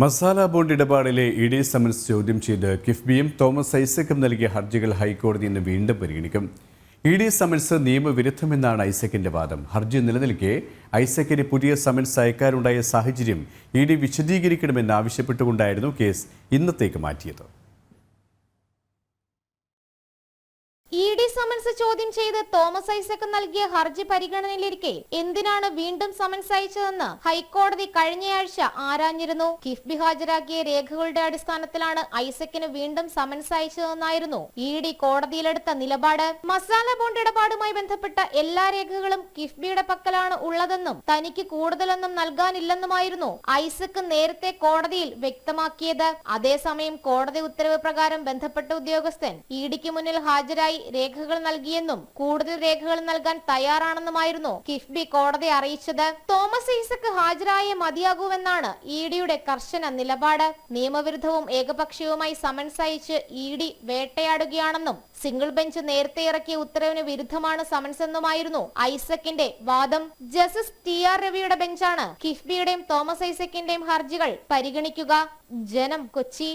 Masala bond ഇടപാടിലെ E D summons ചോദ്യം ചെയ്ത് കിഫ്ബിയും തോമസ് ഐസക്കും നൽകിയ ഹർജികൾ ഹൈക്കോടതി ഇന്ന് വീണ്ടും പരിഗണിക്കും. ഇ ഡി സമൻസ് നിയമവിരുദ്ധമെന്നാണ് ഐസക്കിന്റെ വാദം. ഹർജി നിലനിൽക്കെ ഐസക്കിന് പുതിയ സമൻസ് അയക്കാനുണ്ടായ സാഹചര്യം ഇ ഡി വിശദീകരിക്കണമെന്ന് ആവശ്യപ്പെട്ടുകൊണ്ടായിരുന്നു കേസ് ഇന്നത്തേക്ക് മാറ്റിയത്. ഇ സമൻസ് ചോദ്യം ചെയ്ത് തോമസ് ഐസക് നൽകിയ ഹർജി പരിഗണനയിലിരിക്കെ എന്തിനാണ് വീണ്ടും സമൻസ് അയച്ചതെന്ന് ഹൈക്കോടതി കഴിഞ്ഞയാഴ്ച ആരാഞ്ഞിരുന്നു? കിഫ്ബി ഹാജരാക്കിയ രേഖകളുടെ അടിസ്ഥാനത്തിലാണ് ഐസക്കിന് വീണ്ടും സമൻസ് അയച്ചതെന്നായിരുന്നു ഇ ഡി കോടതിയിലെടുത്ത നിലപാട്. മസാല ബോണ്ട് ഇടപാടുമായി ബന്ധപ്പെട്ട എല്ലാ രേഖകളും കിഫ്ബിയുടെ പക്കലാണ് ഉള്ളതെന്നും തനിക്ക് കൂടുതലൊന്നും നൽകാനില്ലെന്നുമായിരുന്നു ഐസക് നേരത്തെ കോടതിയിൽ വ്യക്തമാക്കിയത്. അതേസമയം കോടതി ഉത്തരവ് പ്രകാരം ബന്ധപ്പെട്ട ഉദ്യോഗസ്ഥൻ ഇ ഡിക്ക് മുന്നിൽ ഹാജരായി രേഖകൾ നൽകിയെന്നും കൂടുതൽ രേഖകൾ നൽകാൻ തയ്യാറാണെന്നുമായിരുന്നു കിഫ്ബി കോടതി അറിയിച്ചത്. തോമസ് ഐസക് ഹാജരായേ മതിയാകൂവെന്നാണ് ഇ ഡിയുടെ കർശന നിലപാട്. നിയമവിരുദ്ധവും ഏകപക്ഷീയവുമായി സമൻസ് അയച്ച് ഇ ഡി വേട്ടയാടുകയാണെന്നും സിംഗിൾ ബെഞ്ച് നേരത്തെ ഇറക്കിയ ഉത്തരവിന് വിരുദ്ധമാണ് സമൻസ് എന്നുമായിരുന്നു ഐസക്കിന്റെ വാദം. ജസ്റ്റിസ് ടി ആർ രവിയുടെ ബെഞ്ചാണ് കിഫ്ബിയുടെയും തോമസ് ഐസക്കിന്റെയും ഹർജികൾ പരിഗണിക്കുക. ജനം കൊച്ചി.